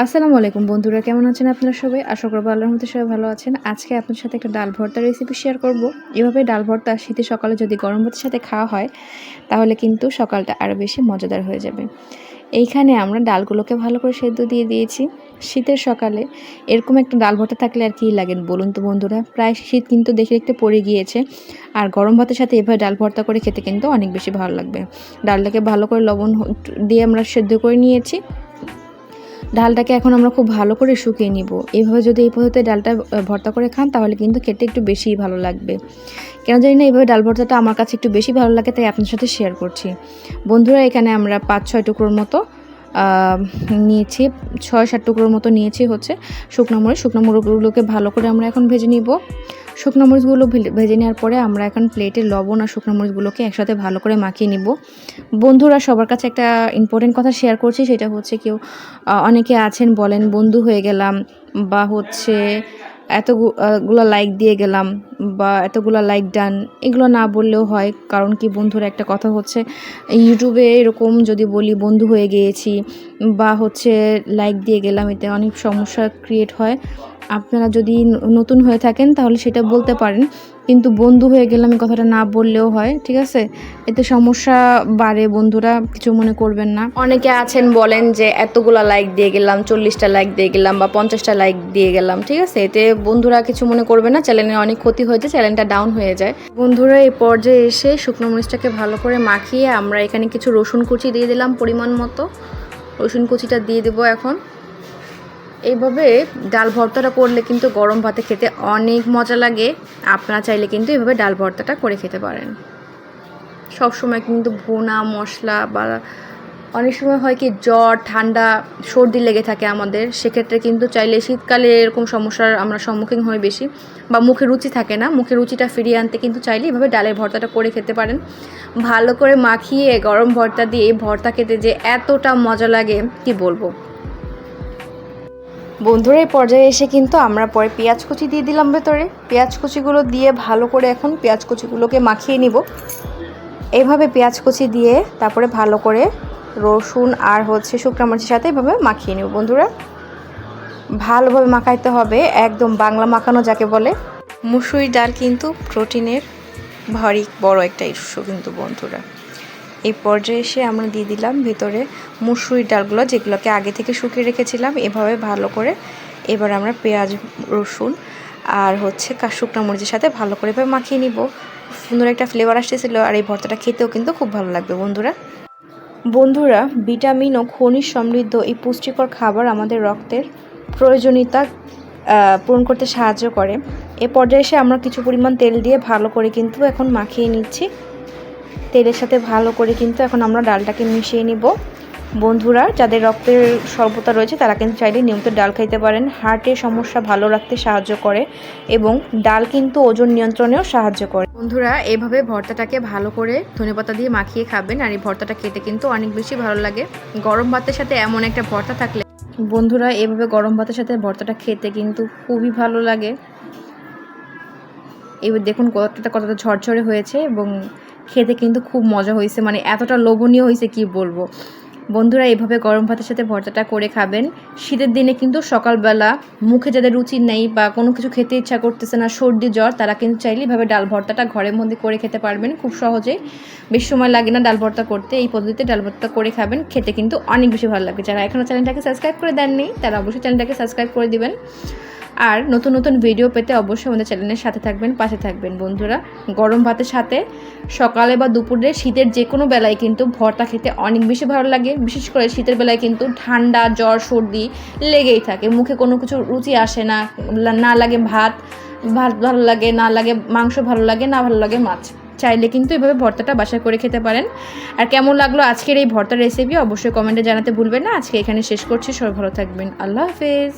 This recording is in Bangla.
আসসালামু আলাইকুম বন্ধুরা, কেমন আছেন আপনারা সবাই? আশা করব আল্লাহর মধ্যে সবাই ভালো আছেন। আজকে আপনাদের সাথে একটা ডাল ভর্তা রেসিপি শেয়ার করব। এভাবে ডাল ভর্তা শীতের সকালে যদি গরম ভাতের সাথে খাওয়া হয়, তাহলে কিন্তু সকালটা আরও বেশি মজাদার হয়ে যাবে। এইখানে আমরা ডালগুলোকে ভালো করে সেদ্ধ দিয়ে দিয়েছি। শীতের সকালে এরকম একটা ডাল ভর্তা থাকলে আর কী লাগেন বলুন তো বন্ধুরা? প্রায় শীত কিন্তু দেখে দেখতে পড়ে গিয়েছে। আর গরম ভাতের সাথে এভাবে ডাল ভর্তা করে খেতে কিন্তু অনেক বেশি ভালো লাগবে। ডালটাকে ভালো করে লবণ দিয়ে আমরা সেদ্ধ করে নিয়েছি। ডালটাকে এখন আমরা খুব ভালো করে শুকিয়ে নিব। এইভাবে যদি এই পদ্ধতিতে ডালটা ভর্তা করে খান, তাহলে কিন্তু খেতে একটু বেশিই ভালো লাগবে। কেন জানি না এইভাবে ডাল ভর্তাটা আমার কাছে একটু বেশি ভালো লাগে, তাই আপনার সাথে শেয়ার করছি। বন্ধুরা, এখানে আমরা পাঁচ, ছয় টুকরোর মতো নিয়েছি, ছয়, সাত টুকরোর মতো নিয়েছি হচ্ছে শুকনো মরিচ। শুকনো মরিচগুলোকে ভালো করে আমরা এখন ভেজে নিব। শুকনো মরিচগুলো ভেজে নেওয়ার পরে আমরা এখন প্লেটে লবণ আর শুকনো মরিচগুলোকে একসাথে ভালো করে মাখিয়ে নিব। বন্ধুরা, সবার কাছে একটা ইম্পর্টেন্ট কথা শেয়ার করছি, সেটা হচ্ছে কেউ অনেকে আছেন, বলেন, বন্ধু হয়ে গেলাম বা হচ্ছে এতগুলো লাইক দিয়ে গেলাম বা এতগুলো লাইক ডান এগুলো না বললেও হয়, কারণ কি বন্ধুরা একটা কথা হচ্ছে ইউটিউবে এরকম যদি বলি, বন্ধু হয়ে গিয়েছি বা হচ্ছে লাইক দিয়ে গেলাম এতে অনেক সমস্যা ক্রিয়েট হয়। আপনারা যদি নতুন হয়ে থাকেন তাহলে সেটা বলতে পারেন। কিন্তু বন্ধু হয়ে গেলাম এই কথাটা না বললেও হয় ঠিক আছে? এতে সমস্যা বাড়ে বন্ধুরা কিছু মনে করবেন না। অনেকে আছেন বলেন যে এতগুলা লাইক দিয়ে গেলাম চল্লিশটা লাইক দিয়ে গেলাম বা পঞ্চাশটা লাইক দিয়ে গেলাম ঠিক আছে? এতে বন্ধুরা কিছু মনে করবে না চ্যানেলের অনেক ক্ষতি হয়েছে চ্যানেলটা ডাউন হয়ে যায়। বন্ধুরা এই পর্যায়ে এসে শুকনো মরিচটাকে ভালো করে মাখিয়ে আমরা এখানে কিছু রসুন কুচি দিয়ে দিলাম পরিমাণ মতো। রসুন কুচিটা দিয়ে দেবো এখন। এইভাবে ডাল ভর্তাটা করলে কিন্তু গরম ভাতে খেতে অনেক মজা লাগে। আপনারা চাইলে কিন্তু এভাবে ডাল ভর্তাটা করে খেতে পারেন। সব সময় কিন্তু ভুনা, মশলা বা অনেক সময় হয় কি জ্বর, ঠান্ডা, সর্দি লেগে থাকে আমাদের। সেক্ষেত্রে কিন্তু চাইলে শীতকালে এরকম সমস্যার আমরা সম্মুখীন হই বেশি বা মুখে রুচি থাকে না। মুখে রুচিটা ফিরিয়ে আনতে কিন্তু চাইলে এভাবে ডালের ভর্তাটা করে খেতে পারেন। ভালো করে মাখিয়ে গরম ভর্তা দিয়ে ভর্তা খেতে যে এতটা মজা লাগে, কি বলব? বন্ধুরা, এই পর্যায়ে এসে কিন্তু আমরা পরে পেঁয়াজ কুচি দিয়ে দিলাম ভেতরে। পেঁয়াজ কুচিগুলো দিয়ে ভালো করে এখন পেঁয়াজ কুচিগুলোকে মাখিয়ে নিব। এইভাবে পেঁয়াজ কুচি দিয়ে তারপরে ভালো করে রসুন আর হচ্ছে শুকনা মরিচের সাথে এভাবে মাখিয়ে নেব। বন্ধুরা, ভালোভাবে মাখাইতে হবে, একদম বাংলা মাখানো যাকে বলে। মুসুরি ডাল কিন্তু প্রোটিনের ভারী বড় একটা ইস্যু কিন্তু বন্ধুরা। এই পর্যায়ে এসে আমরা দিয়ে দিলাম ভিতরে মুসুরির ডালগুলো, যেগুলোকে আগে থেকে শুকিয়ে রেখেছিলাম, এভাবে ভালো করে। এবার আমরা পেঁয়াজ, রসুন আর হচ্ছে শুকনো মরিচের সাথে ভালো করে এভাবে মাখিয়ে নিব। সুন্দর একটা ফ্লেভার আসতেছিলো আর এই ভর্তাটা খেতেও কিন্তু খুব ভালো লাগবে, বন্ধুরা। বন্ধুরা, ভিটামিন ও খনিজ সমৃদ্ধ এই পুষ্টিকর খাবার আমাদের রক্তের প্রয়োজনীয়তা পূরণ করতে সাহায্য করে। এ পর্যায়ে এসে আমরা কিছু পরিমাণ তেল দিয়ে ভালো করে কিন্তু এখন মাখিয়ে নিচ্ছি। তেলের সাথে ভালো করে কিন্তু এখন আমরা ডালটাকে মিশিয়ে নিব। বন্ধুরা, যাদের রক্তের স্বল্পতা রয়েছে, তারা কিন্তু চাইলে নিয়মিত ডাল খাইতে পারেন। হার্টের সমস্যা ভালো রাখতে সাহায্য করে এবং ডাল কিন্তু ওজন নিয়ন্ত্রণেও সাহায্য করে। বন্ধুরা, এভাবে ভর্তাটাকে ভালো করে ধনেপাতা দিয়ে মাখিয়ে খাবেন আর এই ভর্তাটা খেতে কিন্তু অনেক বেশি ভালো লাগে। গরম ভাতের সাথে এমন একটা ভর্তা থাকলে বন্ধুরা, এভাবে গরম ভাতের সাথে ভর্তাটা খেতে কিন্তু খুবই ভালো লাগে। এবার দেখুন কতটা কতটা ঝরঝরে হয়েছে এবং খেতে কিন্তু খুব মজা হয়েছে মানে এতটা লোভনীয় হয়েছে কি বলব। বন্ধুরা এইভাবে গরম ভাতের সাথে ভর্তাটা করে খাবেন। শীতের দিনে কিন্তু সকালবেলা মুখে যাদের রুচি নেই বা কোনো কিছু খেতে ইচ্ছা করতেছে না, সর্দি জ্বর, তারা কিন্তু চাইলে এইভাবে ডাল ভর্তাটা ঘরের মধ্যে করে খেতে পারবেন খুব সহজেই বেশি সময় লাগে না ডাল ভর্তা করতে, এই পদ্ধতিতে ডাল ভর্তা করে খাবেন, খেতে কিন্তু অনেক বেশি ভালো লাগে যারা এখনও চ্যানেলটাকে সাবস্ক্রাইব করে দেননি, তারা অবশ্যই চ্যানেলটাকে সাবস্ক্রাইব করে দিবেন। আর নতুন নতুন ভিডিও পেতে অবশ্যই আমাদের চ্যানেলের সাথে থাকবেন, পাশে থাকবেন বন্ধুরা। গরম ভাতের সাথে সকালে বা দুপুরে শীতের যে কোনো বেলায় কিন্তু ভর্তা খেতে অনেক বেশি ভালো লাগে। বিশেষ করে শীতের বেলায় কিন্তু ঠান্ডা, জ্বর, সর্দি লেগেই থাকে। মুখে কোনো কিছু রুচি আসে না না লাগে ভাত ভাত ভালো লাগে, না লাগে মাংস ভালো লাগে, না ভালো লাগে মাছ। চাইলে কিন্তু এভাবে ভর্তাটা বাসায় করে খেতে পারেন। আর কেমন লাগল আজকের এই ভর্তার রেসিপি অবশ্যই কমেন্টে জানাতে ভুলবেন না। আজকে এখানে শেষ করছি। সবাই ভালো থাকবেন। আল্লাহ হাফেজ।